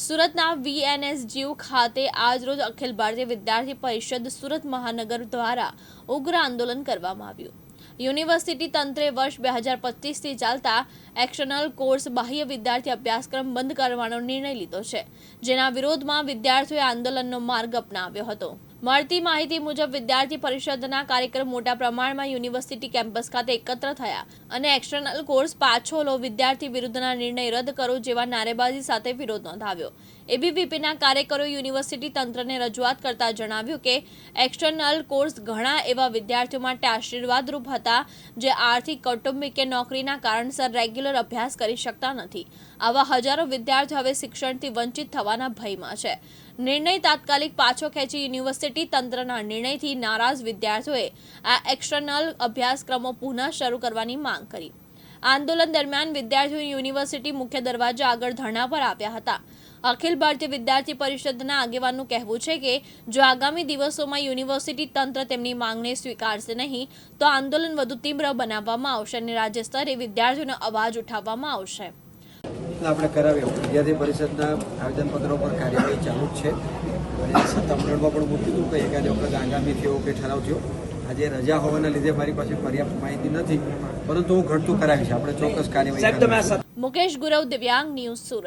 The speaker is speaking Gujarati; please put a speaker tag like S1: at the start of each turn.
S1: સુરતના વીએનએસજીયુ ખાતે આજરોજ અખિલ ભારતીય વિદ્યાર્થી પરિષદ સુરત મહાનગર દ્વારા ઉગ્ર આંદોલન કરવામાં આવ્યું. યુનિવર્સિટી તંત્રે વર્ષ બે હજાર પચીસથી ચાલતા એક્શનલ કોર્સ બાહ્ય વિદ્યાર્થી અભ્યાસક્રમ બંધ કરવાનો નિર્ણય લીધો છે, જેના વિરોધમાં વિદ્યાર્થીઓએ આંદોલનનો માર્ગ અપનાવ્યો હતો. મળતી માહિતી મુજબ વિદ્યાર્થી પરિષદના કાર્યક્રમ મોટા પ્રમાણમાં યુનિવર્સિટી કેમ્પસ ખાતે એકત્ર થયા અને એક્સટર્નલ કોર્સ પાછો લો વિદ્યાર્થી વિરુદ્ધના નિર્ણય રદ કરો જેવા નારેબાજી સાથે વિરોધ નોંધાવ્યો. એબીવીપીના કાર્યકરો યુનિવર્સિટી તંત્રને રજૂઆત કરતા જણાવ્યું કે એક્સટર્નલ કોર્સ ઘણા એવા વિદ્યાર્થીઓ માટે આશીર્વાદરૂપ હતા જે આર્થિક, કૌટુંબિક કે નોકરીના કારણસર રેગ્યુલર અભ્યાસ કરી શકતા નથી. આવા હજારો વિદ્યાર્થીઓ હવે શિક્ષણથી વંચિત થવાના ભયમાં છે. નિર્ણય તાત્કાલિક પાછો ખેંચી યુનિવર્સિટી તંત્રના નિર્ણયથી નારાજ વિદ્યાર્થીઓએ આ એક્સટર્નલ અભ્યાસક્રમો પુનઃ શરૂ કરવાની માંગ કરી. આંદોલન દરમિયાન વિદ્યાર્થીઓ યુનિવર્સિટી મુખ્ય દરવાજા આગળ ધરણા પર આવ્યા હતા. અખિલ ભારતીય વિદ્યાર્થી પરિષદના આગેવાનનું કહેવું છે કે, જો આગામી દિવસોમાં યુનિવર્સિટી તંત્ર તેમની માંગને સ્વીકારશે નહીં, તો આંદોલન વધુ તીવ્ર બનાવવામાં આવશે અને રાજ્ય સ્તરે વિદ્યાર્થીઓનો અવાજ ઉઠાવવામાં આવશે.
S2: આપણે કરાવ્યો વિદ્યાર્થી પરિષદના આવેદનપત્રો પર કાર્યવાહી ચાલુ જ છે. અને સત્તામંડળમાં પણ મૂક્યું હતું કે એકાદ વખત આગામી થયો કે ઠરાવ થયો. આજે રજા હોવાના લીધે મારી પાસે પર્યાપ્ત માહિતી નથી. પરંતુ હું ઘટતું કરાવીશ. આપણે ચોક્કસ કાર્યવાહી.
S1: મુકેશ ગુરવ દિવ્યાંગ ન્યૂઝ સુરત.